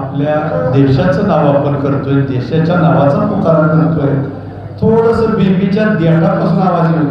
आपल्या देशाचं नाव आपण करतोय देशाच्या नावाचा पुकार करतोय. थोडस बेबीच्या देठापासून आवाज येऊ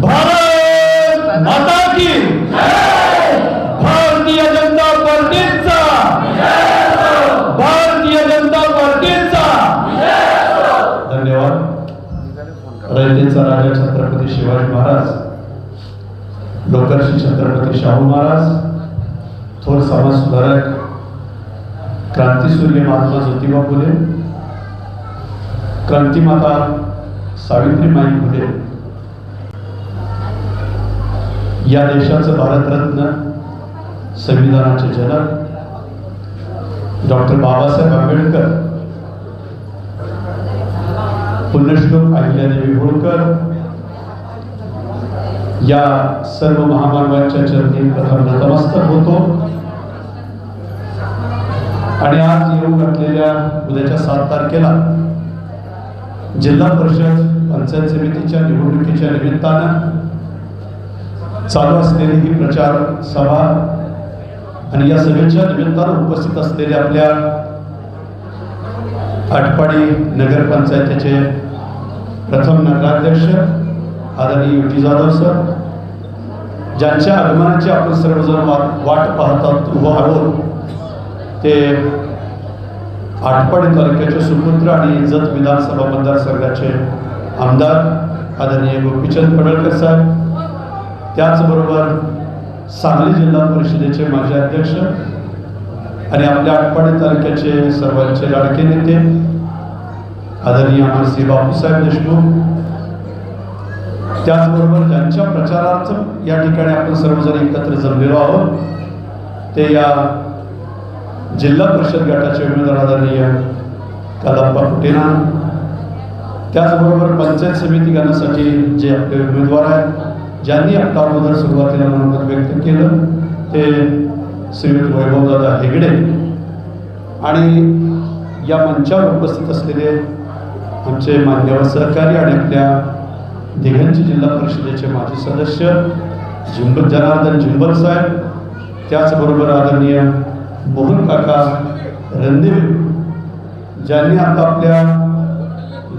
भारत माता की भारतीय जनता पार्टीचा भारतीय जनता पार्टीचा धन्यवाद. रयतेचा राजा छत्रपती शिवाजी महाराज लोकर्षी छत्रपती शाहू महाराज थोर समाज सुधारक क्रांतीसूर्य महात्मा ज्योतिबा फुले क्रांतिमाता सावित्रीबाई फुले. या देशाचं भारतरत्न संविधानाचे जनक डॉक्टर बाबासाहेब आंबेडकर पुण्यश्लोक अहिल्यादेवी होळकर या सर्व महामानवांच्या चरणी प्रथम नतमस्तक होतो. आणि आज येऊ घातलेल्या उद्याच्या सात तारखेला जिल्हा परिषद पंचायत समितीच्या निवडणुकीच्या निमित्तानं चालू असलेली ही प्रचार सभा आणि या सभेच्या निमित्तानं उपस्थित असलेले आपल्या आटपाडी नगरपंचायतीचे प्रथम नगराध्यक्ष आदरणीय युटी जाधव सर ज्यांच्या अभिमानाची आपण सर्वजण वाट वाट पाहतात उभं आहोत ते आटपाडी तालुक्याचे सुपुत्र आणि इज्जत विधानसभा मतदारसंघाचे आमदार आदरणीय गोपीचंद पडळकर साहेब. त्याचबरोबर सांगली जिल्हा परिषदेचे माजी अध्यक्ष आणि आपल्या आटपाडी तालुक्याचे सर्वांचे लाडके नेते आदरणीय आमरसिंह बापूसाहेब देशमुख. त्याचबरोबर ज्यांच्या प्रचारार्थ या ठिकाणी आपण सर्वजण एकत्र जमलेलो आहोत ते या जिल्हा परिषद गटाचे उमेदवार आदरणीय कादाप्पा फुटेना. त्याचबरोबर पंचायत समिती गणासाठी जे आपले उमेदवार आहेत ज्यांनी आपला अगोदर सुरुवातीला मनोगत व्यक्त केलं ते श्रीयुत वैभवदादा हेगडे. आणि या मंचावर उपस्थित असलेले आमचे मान्यवर सहकारी आणि आपल्या दिघंची जिल्हा परिषदेचे माजी सदस्य झिंब जनार्दन झिंबल साहेब त्याचबरोबर आदरणीय मोहन काका रणदेव ज्यांनी आता आपल्या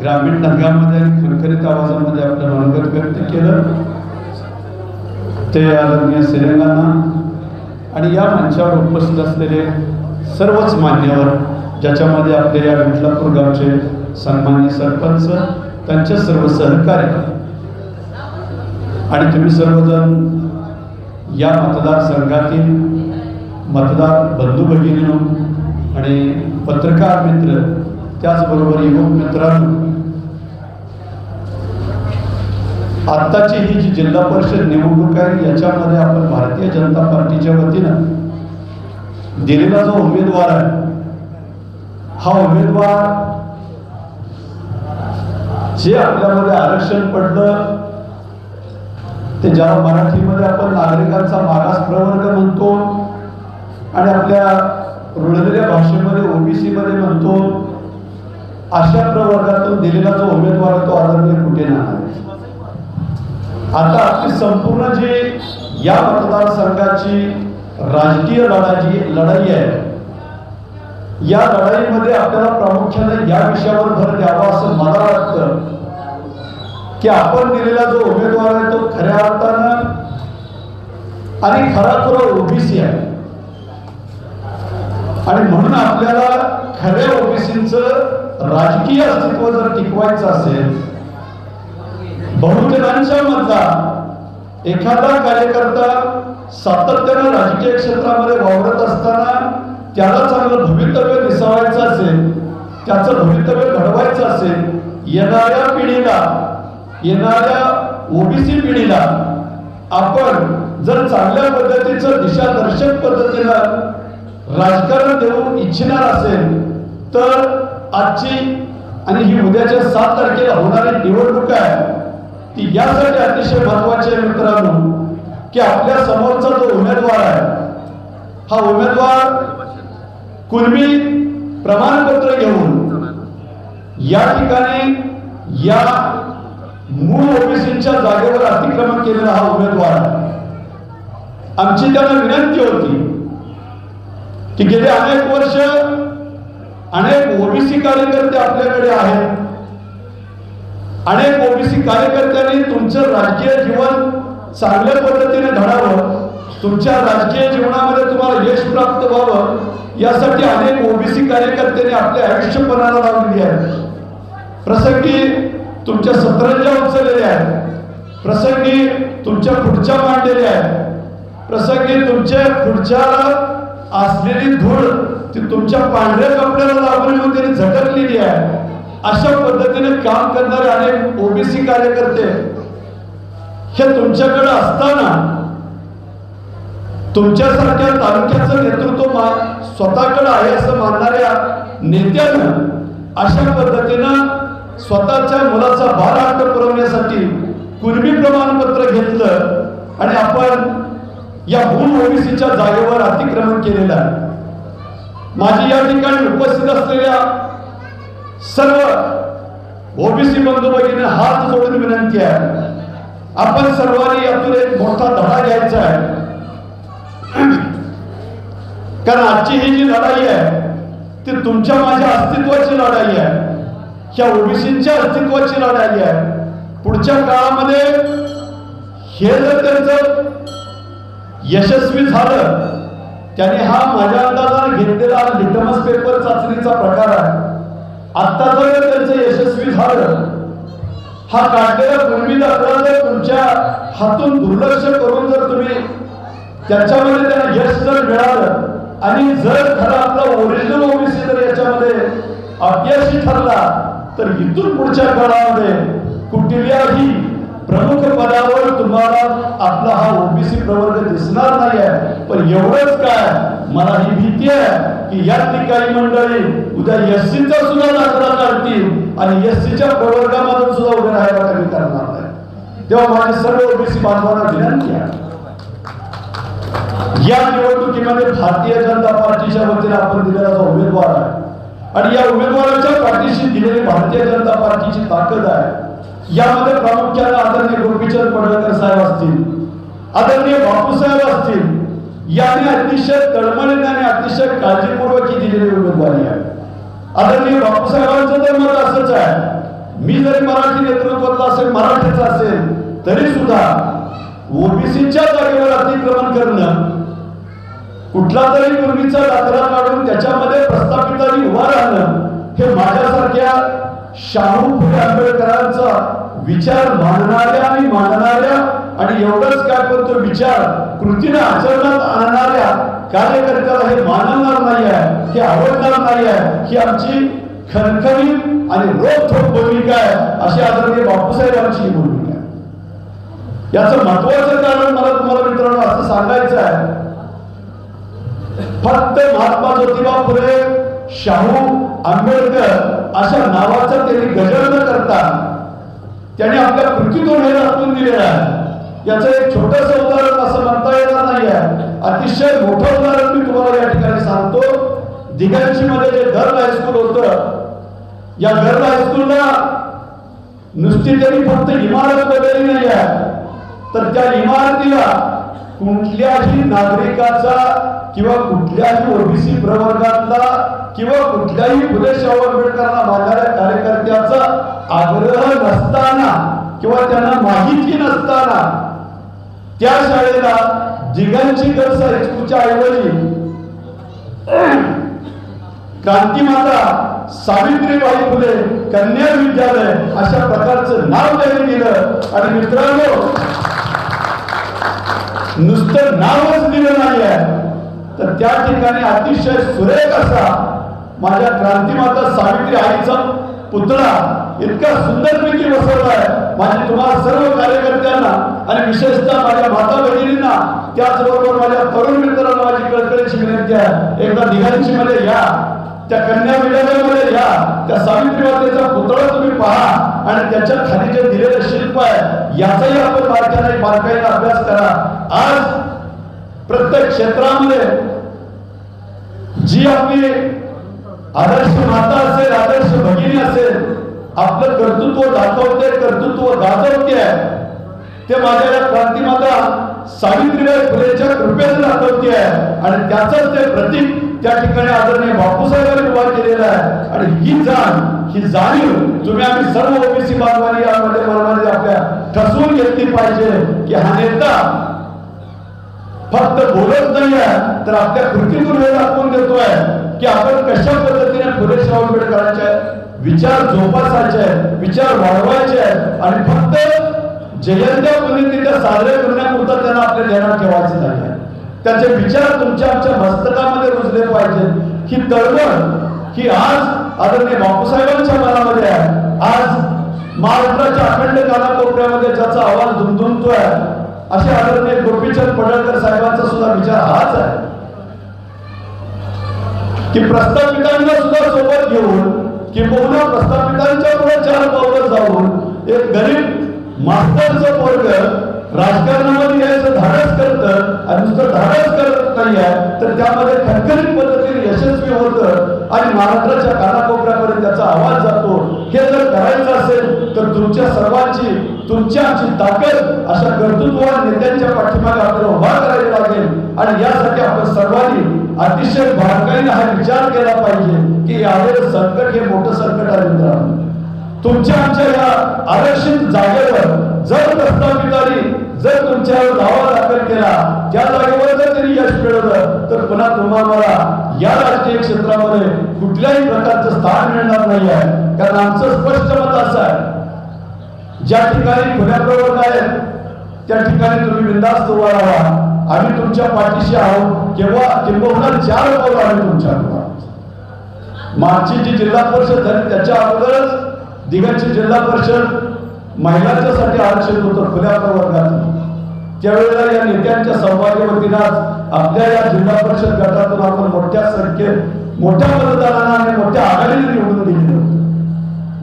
ग्रामीण नगरामध्ये आणि खरखरीत आवाजामध्ये आपलं मनोगत व्यक्त केलं ते आदरणीय श्रीरंगांना आणि या मंचावर उपस्थित असलेले सर्वच मान्यवर ज्याच्यामध्ये आपले या विठलापूर गावचे सन्मान्य सरपंच त्यांचे सर्व सहकार्य. आणि तुम्ही सर्वजण या मतदारसंघातील मतदार बंधू भगिनीनो आणि पत्रकार मित्र त्याचबरोबर युवक मित्रांनो आत्ताची ही जी जिल्हा परिषद निवडणूक आहे याच्यामध्ये आपण भारतीय जनता पार्टीच्या वतीनं दिलेला जो उमेदवार आहे हा उमेदवार जे आपल्यामध्ये आरक्षण पडलं ते ज्याला मराठीमध्ये आपण नागरिकांचा मागास प्रवर्ग म्हणतो आणि आपल्या रुळलेल्या भाषेमध्ये ओबीसी मध्ये म्हणतो अशा प्रवर्गातून दिलेला जो उमेदवार आहे तो आदरणीय कुठे नाही आता आपली संपूर्ण जी या मतदारसंघाची राजकीय लढाई लढाई आहे या लढाईमध्ये आपल्याला प्रामुख्याने या विषयावर भर द्यावा असं मला वाटतं की आपण दिलेला जो उमेदवार आहे तो खऱ्या अर्थानं आणि खरा खरा ओबीसी आहे. आणि म्हणून आपल्याला खऱ्या ओबीसीचं राजकीय अस्तित्व जर टिकवायचं असेल बहुजनांच्या मधला एखादा कार्यकर्ता सातत्यानं राजकीय क्षेत्रामध्ये वावरत असताना त्याला चांगलं भवितव्य दिसावायचं असेल त्याचं भवितव्य घडवायचं असेल येणाऱ्या पिढीला येणाऱ्या ओबीसी पिढीला आपण जर चांगल्या पद्धतीचं दिशादर्शक पद्धतीनं राजकारण देऊ इच्छिणार असेल तर आजची आणि ही उद्याच्या सात तारखेला होणारी निवडणूक आहे. ती यासाठी अतिशय महत्वाची आहे मित्रांनो की आपल्या समोरचा जो उमेदवार आहे हा उमेदवार कुर्मी प्रमाणपत्र घेऊन या ठिकाणी या मूळ ओबीसीच्या जागेवर अतिक्रमण केलेला हा उमेदवार आहे. आमची त्यांना विनंती होती की गेले अनेक वर्ष अनेक ओबीसी कार्यकर्ते आपल्याकडे आहेत. अनेक ओबीसी कार्यकर्त्यांनी तुमचं राजकीय जीवन चांगल्या पद्धतीने घडावं तुमच्या राजकीय जीवनामध्ये तुम्हाला यश प्राप्त व्हावं यासाठी अनेक ओबीसी कार्यकर्त्यांनी आपले आयुष्यपणाला लावलेली आहे. प्रसंगी तुमच्या सतरंजा उचललेल्या आहेत. प्रसंगी तुमच्या पुढच्या मांडलेल्या आहेत. प्रसंगी तुमच्या पुढच्या असलेली धूळ ती तुमच्या पांढऱ्या कपड्याला लागून येऊन त्यांनी झटकलेली आहे. अशा पद्धतीने काम करणारे अनेक ओबीसी कार्यकर्ते हे तुमच्याकडे असताना तुमच्यासारख्या तालुक्याचं नेतृत्व मा- स्वतःकडे आहे असं मानणाऱ्या नेत्यानं अशा पद्धतीनं स्वतःच्या मुलाचा भार पुरवण्यासाठी कुणबी प्रमाणपत्र घेतलं आणि आपण या मूळ ओबीसीच्या जागेवर अतिक्रमण केलेलं आहे. माझी या ठिकाणी उपस्थित असलेल्या सर्व ओबीसी बंधू भगिनी हात जोडून विनंती आहे. आपण सर्वांनी यातून एक मोठा धडा घ्यायचा आहे. कारण आजची ही जी लढाई आहे ती तुमच्या माझ्या अस्तित्वाची लढाई आहे. ह्या ओबीसीच्या अस्तित्वाची लढाई आहे. पुढच्या काळामध्ये हे जर त्यांचं यशस्वी झालं. त्याने हा माझ्या अंदाजाने घेतलेला लिटमस पेपर चाचणीचा प्रकार आहे. आता जर त्यांचं यशस्वी झालं. हा काढलेला पूर्वी दाखला जर तुमच्या हातून दुर्लक्ष करून जर तुम्ही त्याच्यामध्ये त्यांना यश जर मिळालं आणि जर खरा आपला ओरिजिनल ओबीसी जर याच्यामध्ये अपयशी ठरला तर इथून पुढच्या काळामध्ये कुठल्याही प्रमुख पदावर तुम्हाला आपला हा ओबीसी प्रवर्ग दिसणार नाही आहे. पण एवढंच काय मला ही भीती आहे की या ठिकाणी मंडळी उद्या एससीचा सुद्धा दाखला काढतील आणि एससीच्या प्रवर्गामधून सुद्धा उभे राहायला कमी करणार नाही. तेव्हा माझी सर्व ओबीसी बांधवांना विनंती आहे. या निवडणुकीमध्ये भारतीय जनता पार्टीच्या वतीने आपण दिलेला जो उमेदवार आहे आणि या उमेदवाराच्या पाठीशी दिलेली भारतीय जनता पार्टीची ताकद आहे. यामध्ये प्रामुख्याने आदरणीय गोपीचंद पडळकर साहेब असतील आदरणीय बापूसाहेब असतील यांनी अतिशय तळमळीने आणि अतिशय काळजीपूर्वक ही दिलेली उमेदवारी आहे. आदरणीय बापूसाहेबांचं तर मत असंच आहे मी जरी मराठी नेतृत्वातला असेल मराठीचा असेल तरी सुद्धा ओबीसीच्या जागेवर अतिक्रमण करणं कुठला तरी पूर्वीचा दाखला काढून त्याच्यामध्ये प्रस्थापितांनी उभा राहणं हे माझ्यासारख्या शाहू फुले आंबेडकरांचा विचार मानणाऱ्या आणि मांडणाऱ्या आणि एवढंच काय पण तो विचार कृतीने आचरणात आणणाऱ्या कार्यकर्त्याला हे मानणार नाही आहे हे आवडणार नाही आहे ही आमची खणखणीत आणि रोखोक भूमिका आहे अशी आदरणीय बापूसाहेबांची ही भूमिका आहे. याचं महत्वाचं कारण मला तुम्हाला मित्रांनो असं सांगायचं आहे. फक्त महात्मा ज्योतिबा फुले शाहू आंबेडकर अशा नावाचा त्यांनी गजर न करता त्यांनी आपल्या पृथ्वीतून हे दाखवून दिलेलं आहे. याचं एक छोटस उदाहरण असं म्हणता येणार नाही आहे अतिशय मोठं उदाहरण मी तुम्हाला या ठिकाणी सांगतो. दिगांची मध्ये जे गर्ल हायस्कूल होत या गर्ल हायस्कूलला नुसती त्यांनी फक्त इमारत बदलली नाही आहे. तर त्या इमारतीला कुठल्याही नागरिकाचा किंवा कुठल्याही ओबीसी प्रवर्गातला किंवा कुठल्याही फुले शाहू आंबेडकरांना मानणाऱ्या कार्यकर्त्याचा आग्रह नसताना किंवा त्यांना माहिती नसताना त्या शाळेला दिगंची गर्ल्स हायस्कूलच्या ऐवजी क्रांतीमाता सावित्रीबाई फुले कन्या विद्यालय अशा प्रकारचं नाव त्यांनी दिलं. आणि मित्रांनो नुसतं नावच दिलं नाही आहे तर त्या ठिकाणी अतिशय सुरेख असा माझ्या क्रांतीमाता सावित्री आईचा पुतळा इतका सुंदरपैकी बसवलाय. माझी तुम्हाला सर्व कार्यकर्त्यांना आणि विशेषतः माझ्या माता बहिणींना त्याचबरोबर माझ्या तरुण मित्रांना माझी कळकळीची विनंती आहे. एकदा दिघांची मध्ये म्हणजे या. त्या कन्या विद्यालयामध्ये या. त्या सावित्री मातेचा पुतळा तुम्ही पहा. आणि त्याच्याखाली जे दिलेलं शिल्प आहे याचाही आपण बारकाईने बारकाईने अभ्यास करा. आज प्रत्येक क्षेत्रामध्ये जी आपली आदर्श माता असेल आदर्श भगिनी असेल आपलं कर्तृत्व दाखवते कर्तृत्व गाजवते. ते माझ्या या क्रांतीमाता सावित्रीबाई फुलेच्या कृपेने दाखवते. आणि त्याच ते प्रतीक त्या ठिकाणी आदरणीय बापूसाहेबांनी उभा केलेला आहे. आणि ही जाण ही जाणीव तुम्ही आम्ही सर्व ओबीसी बांधवांनी यामध्ये बरोबर आपल्या ठसवून घेतली पाहिजे की हा नेता फक्त बोलत नाही आहे तर आपल्या कृतीतून हे दाखवून देतोय की आपण कशा पद्धतीने फुलेशाह आंबेडकरांचे विचार जोपासायचे विचार वाढवायचे आणि फक्त जयंत्या पुण्यतिथ्या साजऱ्या करण्यापुरता त्यांना आपल्या ध्यानात ठेवायचं नाही त्याचे विचार तुमच्या आमच्या मस्तकामध्ये रुजले पाहिजेत. ही तळमळ ही आज आदरणीय बापूसाहेबांच्या मनामध्ये आहे. आज महाराष्ट्राच्या अखंड कानाकोपऱ्यामध्ये ज्याचा आवाज धुमधुमतोय असे आदरणीय गोपीचंद पडळकर साहेबांचा सुद्धा विचार हाच आहे. की प्रस्थापितांना सुद्धा सोबत घेऊन किंबहुना प्रस्थापितांच्या पुढे चार पावलं जाऊन एक गरीब मास्तरचं पोरग राजकारणामध्ये यायचं धाडस करतं आणि नुसतं धाडस करत नाही आहे तर त्यामध्ये खणखणीत पद्धतीने यशस्वी होतं आणि महाराष्ट्राच्या कानाकोपऱ्यापर्यंत त्याचा आवाज जातो. हे जर करायचं असेल तर तुमच्या सर्वांची तुमच्या आमची ताकद अशा कर्तृत्ववान नेत्यांच्या पाठीमागे आपल्याला उभा करावी लागेल. आणि यासाठी आपण सर्वांनी अतिशय बारकाईने हा विचार केला पाहिजे की आलेलं संकट हे मोठं संकट आहे मित्रांनो. तुमच्या आमच्या या आरक्षित जागेवर जर प्रस्थापितांनी जर तुमच्यावर दावा दाखल केला त्या जागेवर जर त्यांनी यश मिळवलं तर पुन्हा तुम्हाला या राजकीय क्षेत्रामध्ये कुठल्याही प्रकारचं स्थान मिळणार नाही आहे. कारण आमचं स्पष्ट मत असं आहे ज्या ठिकाणी खुल्या प्रवर्ग आहेत त्या ठिकाणी तुम्ही बिंदास्त उभा राहा. आम्ही तुमच्या पाठीशी आहोत. केव्हा किंबहुना चार पाऊल आम्ही तुमच्या मागची जी जिल्हा परिषद झाली त्याच्या अगोदरच दिगंची जिल्हा परिषद महिलांच्यासाठी आरक्षित होतं खुल्या प्रवर्गात. त्यावेळेला या नेत्यांच्या सौभाग्य वतीनं आज आपल्या या जिल्हा परिषद गटातून आपण मोठ्या संख्येत मोठ्या मतदारांना आणि मोठ्या आघाडीने निवडून दिली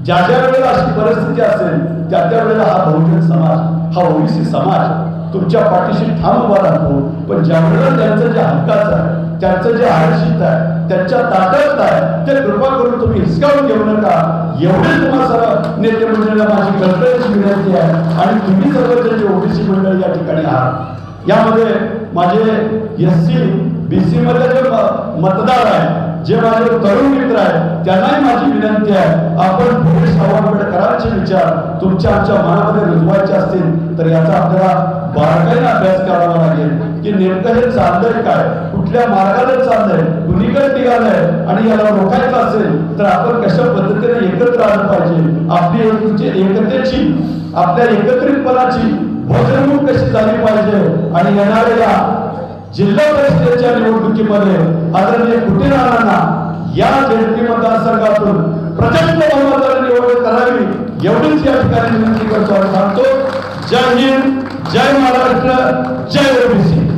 ज्या ज्या वेळेला अशी परिस्थिती असेल त्या त्या वेळेला हा बहुजन समाज हा ओबीसी समाज तुमच्या पाठीशी ठाम उभा राहतो. पण ज्यावेळेला त्यांचं जे हक्काचं आहे त्यांचं जे आरक्षित आहे त्यांच्या ताकद आहे ते कृपा करून तुम्ही हिसकावून घेऊ नका. एवढे तुम्हाला सर्व नेते मंडळीला माझी कळकळीची विनंती आहे. आणि तुम्ही सर्व जे ओबीसी मंडळ या ठिकाणी आहात यामध्ये माझे एस सी बी सी मध्ये जे म- मतदार आहे जे माझे तरुण मित्र आहेत त्यांनाही माझी विनंती आहे आपण पुढे आंबेडकरांचे विचार तुमच्या आमच्या मनामध्ये रुजवायचे असतील तर याचा आपल्याला बारकाईने अभ्यास करावा लागेल. की नेमकं हे चाललंय काय? कुठल्या मार्गाने चाललंय? कुणीकडे निघालंय? आणि याला रोखायचं असेल तर आपण कशा पद्धतीने एकत्र आलं पाहिजे? आपली एकतेची एकतेची आपल्या एकत्रितपणाची भजनभूक कशी झाली पाहिजे? आणि येणाऱ्या जिल्हा परिषदेच्या निवडणुकीमध्ये आदरणीय कुटीराणांना या जेडपी मतदारसंघातून प्रचंड बहुमताने निवडणूक करावी एवढीच या ठिकाणी विनंती करतो आणि सांगतो जय हिंद जय महाराष्ट्र जय ओबीसी.